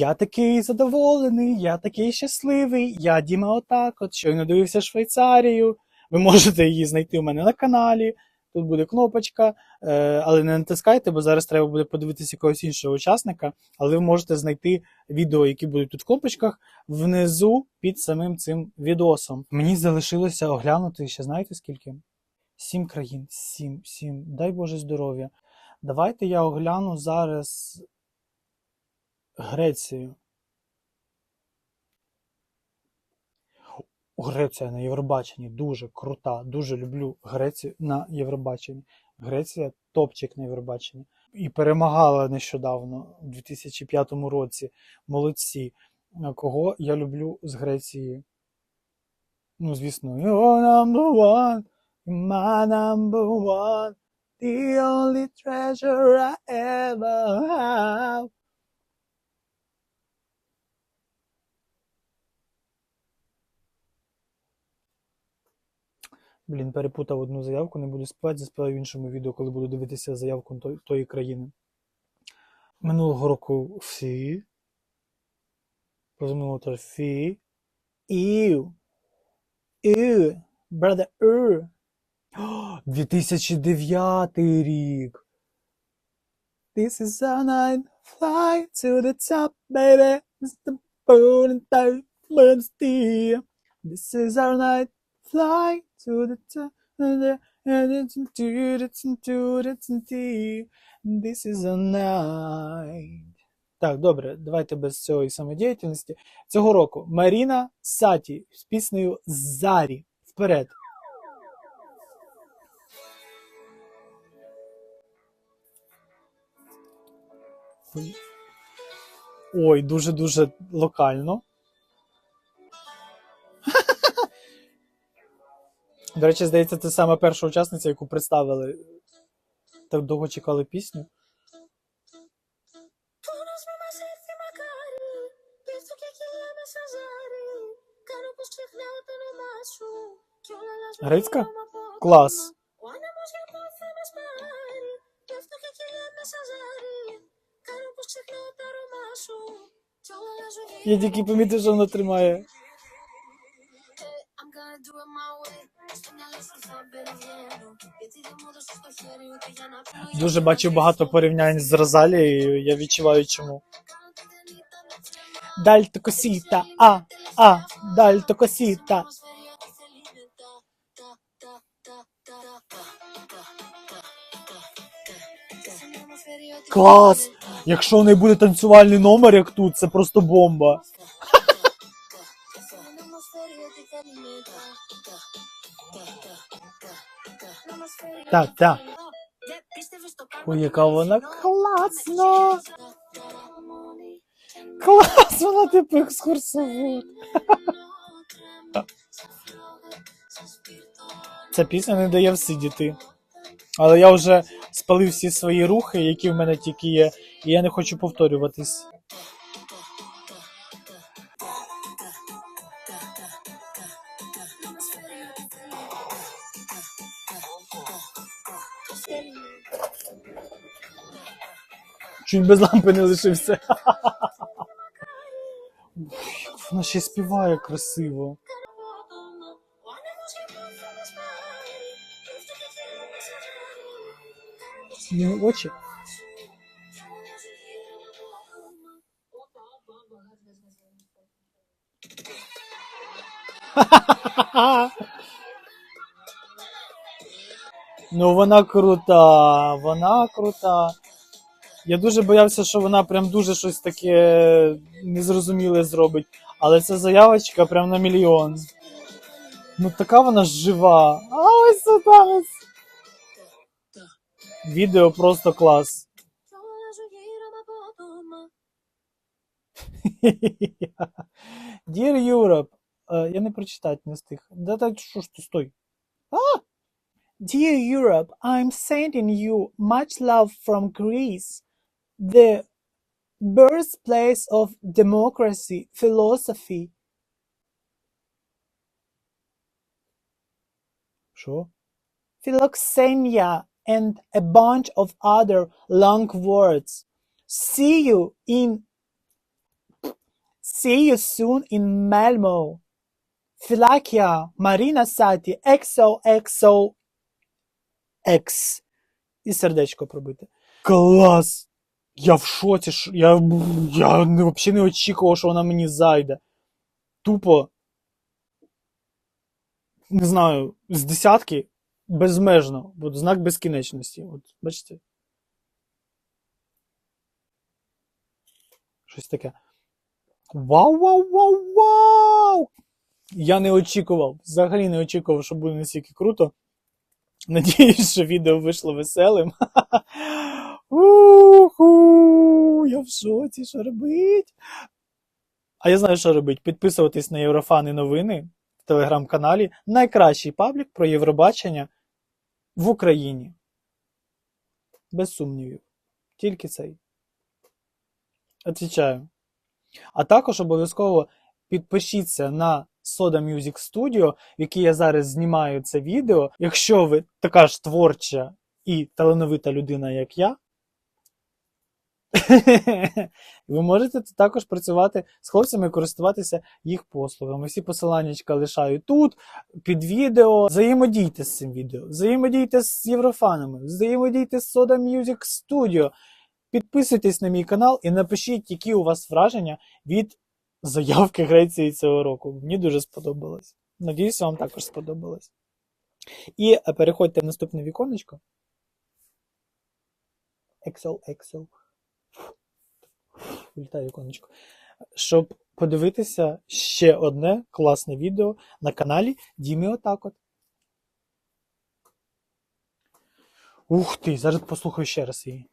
Я такий задоволений, я такий щасливий, я Діма Отак, от щойно дивився Швейцарію. Ви можете її знайти у мене на каналі. Тут буде кнопочка, е, але не натискайте, бо зараз треба буде подивитися якогось іншого учасника. Але ви можете знайти відео, які будуть тут в кнопочках, внизу під самим цим відосом. Мені залишилося оглянути ще знаєте скільки? Сім країн. Сім, сім. Дай Боже здоров'я. Давайте я огляну зараз Грецію. Греція на Євробаченні дуже крута. Дуже люблю Грецію на Євробаченні. Греція топчик на Євробаченні. І перемагала нещодавно, у 2005 році. Молодці. Кого я люблю з Греції? Ну, звісно, You're number one, my number one, the only treasure I ever have. Блін, перепутав одну заявку, не буду співати, заспіваю в іншому відео, коли буду дивитися заявку той- тої країни. Минулого року всі. Позаминулого теж фі. Ів. Brother Ur. 2009 рік. This is our night. Fly to the top, baby. It's the burning time. Burns. This is our night. Fly This is a night. Так, добре, давайте без цієї самодіяльності. Цього року Маріна Саті з піснею Зарі. Вперед. Ой, дуже-дуже локально. До речі, здається, це саме перша учасниця, яку представили. Так довго чекали пісню. Грицька? Клас. Я тільки помітив, що вона тримає. Дуже бачив багато порівнянь з Розалією, я відчуваю чому. Дальто косіта, а, а, дальто косіта. Клас! Якщо в неї буде танцювальний номер, як тут, це просто бомба. Так, так. Ой, яка вона класна! Клас, вона типу екскурсовод. Ця пісня не дає всидіти. Але я вже спалив всі свої рухи, які в мене тільки є, і я не хочу повторюватись. Чуть без лампи не лишився. Як Вона ще співає красиво. Її очі. Ну, вона крута, вона крута. Я дуже боявся, що вона прям дуже щось таке незрозуміле зробить. Але ця заявочка прям на мільйон. Ну така вона жива. А ось сюди ось. Відео просто клас. Dear Europe. Е, я не прочитати не встиг. Да так що ж ти стой. Dear Europe, I'm sending you much love from Greece, the birthplace of democracy, philosophy. Що? Philoxenia and a bunch of other long words. See you in See you soon in Malmo. Філакія, Маріна Саті, EXO, EXO, X. І сердечко пробити. Клас! Я в шоці, я, я взагалі не очікував, що вона мені зайде. Тупо. Не знаю, з десятки безмежно. От знак безкінечності. От, бачите? Щось таке. Вау, вау, вау, вау! Я не очікував, взагалі не очікував, що буде настільки круто. Надіюсь, що відео вийшло веселим. Уху! В шоці, що робить? А я знаю, що робить. Підписуватись на Єврофани новини в телеграм-каналі. Найкращий паблік про Євробачення в Україні. Без сумнівів. Тільки цей. Отвічаю. А також обов'язково підпишіться на Soda Music Studio, в якій я зараз знімаю це відео. Якщо ви така ж творча і талановита людина, як я, ви можете також працювати з хлопцями і користуватися їх послугами. Всі посилання лишаю тут, під відео. Взаємодійте з цим відео, взаємодійте з єврофанами, взаємодійте з Soda Music Studio. Підписуйтесь на мій канал і напишіть, які у вас враження від заявки Греції цього року. Мені дуже сподобалось. Надіюсь, вам також сподобалось. І е, переходьте в наступне віконечко. Excel, Excel. Вилітає віконечко. Щоб подивитися ще одне класне відео на каналі Дімі Отак от. Ух ти, зараз послухаю ще раз її.